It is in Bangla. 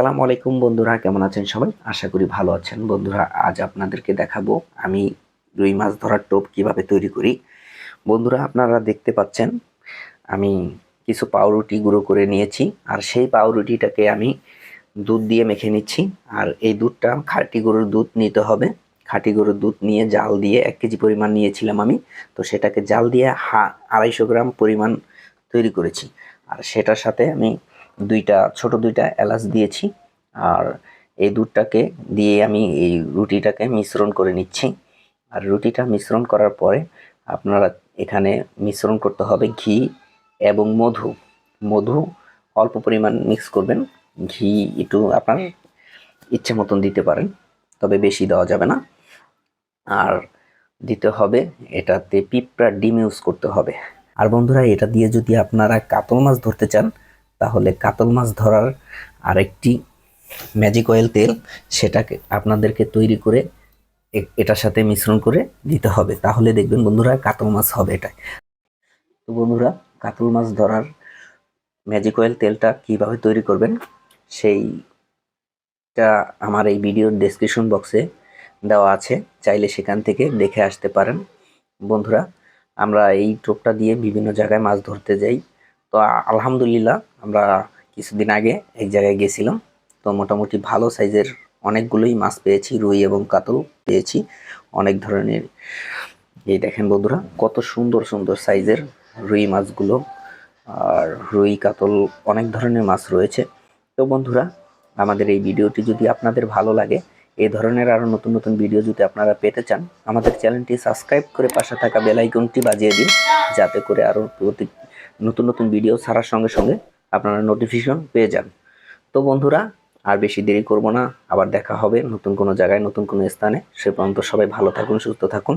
আসসালামু আলাইকুম বন্ধুরা, কেমন আছেন সবাই? আশা করি ভালো আছেন। বন্ধুরা, আজ আপনাদেরকে দেখাবো আমি রুই মাছ ধরার টোপ কীভাবে তৈরি করি। বন্ধুরা, আপনারা দেখতে পাচ্ছেন, আমি কিছু পাউরুটি গুঁড়ো করে নিয়েছি, আর সেই পাউরুটিটাকে আমি দুধ দিয়ে মেখে নিচ্ছি। আর এই দুধটা খাঁটি গরুর দুধ নিতে হবে। খাঁটি গরুর দুধ নিয়ে জাল দিয়ে এক কেজি পরিমাণ নিয়েছিলাম আমি। তো সেটাকে জাল দিয়ে হা আড়াইশো গ্রাম পরিমাণ তৈরি করেছি। আর সেটার সাথে আমি দুইটা ছোট দুইটা এলাচ দিয়েছি। আর এই দুধটাকে দিয়ে আমি এই রুটিটাকে মিশ্রণ করে নিচ্ছি। আর রুটিটা মিশ্রণ করার পরে আপনারা এখানে মিশ্রণ করতে হবে ঘি এবং মধু। মধু অল্প পরিমাণ মিক্স করবেন। ঘি একটু আপনার ইচ্ছে মতন দিতে পারেন তবে বেশি দেওয়া যাবে না। আর দিতে হবে এটাতে পিঁপড়ার ডিম ইউজ করতে হবে। আর বন্ধুরা এটা দিয়ে যদি আপনারা কাতল মাছ ধরতে চান তাহলে কাতল মাছ ধরার আরেকটি ম্যাজিক অয়েল তেল সেটাকে আপনাদেরকে তৈরি করে এটার সাথে মিশ্রণ করে দিতে হবে। তাহলে দেখবেন বন্ধুরা কাতল মাছ হবে এটা তো বন্ধুরা, কাতল মাছ ধরার ম্যাজিক অয়েল তেলটা কীভাবে তৈরি করবেন সেইটা আমার এই ভিডিওর ডেসক্রিপশন বক্সে দেওয়া আছে। চাইলে সেখান থেকে দেখে আসতে পারেন। বন্ধুরা, আমরা এই টোপটা দিয়ে বিভিন্ন জায়গায় মাছ ধরতে যাই। তো আলহামদুলিল্লাহ আমরা কিছুদিন আগে এক জায়গায় গেছিলাম। তো মোটামুটি ভালো সাইজের অনেকগুলোই মাছ পেয়েছি, রুই এবং কাতল পেয়েছি। অনেক ধরনের। এই দেখেন বন্ধুরা, কত সুন্দর সুন্দর সাইজের রুই মাছগুলো আর রুই, কাতল অনেক ধরনের মাছ রয়েছে। তো বন্ধুরা, আমাদের এই ভিডিওটি যদি আপনাদের ভালো লাগে, এ ধরনের আরও নতুন নতুন ভিডিও যদি আপনারা পেতে চান, আমাদের চ্যানেলটি সাবস্ক্রাইব করে পাশে থাকা বেল আইকনটি বাজিয়ে দিন, যাতে করে আরও প্রতি নতুন নতুন ভিডিও ছাড়ার সঙ্গে সঙ্গে আপনারা নোটিফিকেশন পেয়ে যান। তো বন্ধুরা, আর বেশি দেরি করব না। আবার দেখা হবে নতুন কোনো জায়গায়, নতুন কোনো স্থানে। সে পর্যন্ত সবাই ভালো থাকুন, সুস্থ থাকুন।